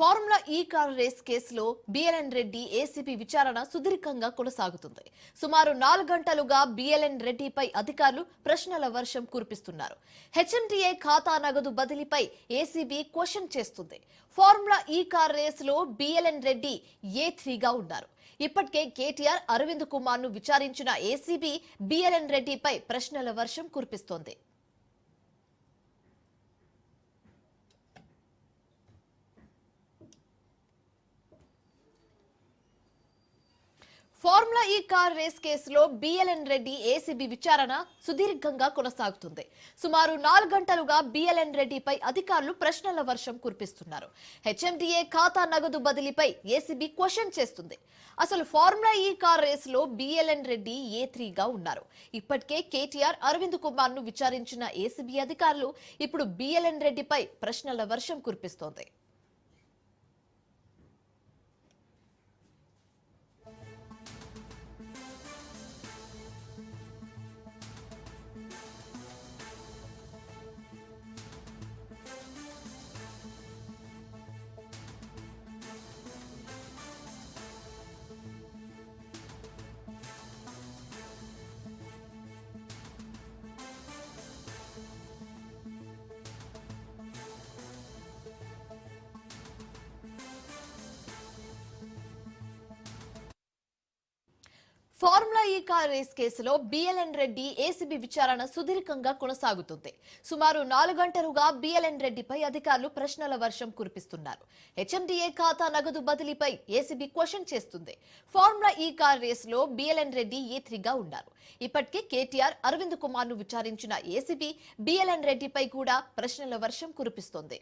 Formula E car race కేసులో BLN Reddy ACP విచారణ సుదీర్ఘంగా కొనసాగుతుంది. సుమారు నాలుగు గంటలుగా బిఎల్ఎన్ రెడ్డిపై అధికారులు ప్రశ్నల వర్షం కురిపిస్తున్నారు. హెచ్ఎండిఏ ఖాతా నగదు బదిలీపై ఏసీబీ క్వశ్చన్ చేస్తుంది. ఫార్ములా ఈ కార్ రేసులో బిఎల్ఎన్ రెడ్డి ఏ త్రీగా ఉన్నారు. ఇప్పటికే కేటీఆర్ అరవింద్ కుమార్ను విచారించిన ఏసీబీ బిఎల్ఎన్ రెడ్డిపై ప్రశ్నల వర్షం కురిపిస్తోంది. ఫార్ములా ఈ కార్ రేస్ కేసులో బిఎల్ఎన్ రెడ్డి ఏసీబీ విచారణ సుదీర్ఘంగా కొనసాగుతుంది. సుమారు నాలుగు గంటలుగా బిఎల్ఎన్ రెడ్డిపై అధికారులు ప్రశ్నల వర్షం కురిపిస్తున్నారు. హెచ్ఎండిఏ ఖాతా నగదు బదిలీపై ఏసీబీ క్వశ్చన్ చేస్తుంది. అసలు ఫార్ములా ఈ కార్ రేసులో బిఎల్ఎన్ రెడ్డి ఏ త్రీగా ఉన్నారు? ఇప్పటికే కేటీఆర్ అరవింద్ కుమార్ను విచారించిన ఏసీబీ అధికారులు ఇప్పుడు బిఎల్ఎన్ రెడ్డిపై ప్రశ్నల వర్షం కురిపిస్తోంది. ఫార్ములా ఈ కార్ రేస్ కేసులో బిఎల్ఎన్ రెడ్డి ఏసీబీ విచారణ సుదీర్ఘంగా కొనసాగుతుంది. సుమారు నాలుగు గంటలుగా బిఎల్ఎన్ రెడ్డిపై అధికారులు ప్రశ్నల వర్షం కురిపిస్తున్నారు. హెచ్ఎండిఏ ఖాతా నగదు బదిలీపై ఏసీబీ క్వశ్చన్ చేస్తుంది. ఫార్ములా ఈ కార్ రేసులో బిఎల్ఎన్ రెడ్డి ఏ త్రీగా ఉన్నారు. ఇప్పటికే కేటీఆర్ అరవింద్ కుమార్ను విచారించిన ఏసీబీ బిఎల్ఎన్ రెడ్డిపై కూడా ప్రశ్నల వర్షం కురిపిస్తోంది.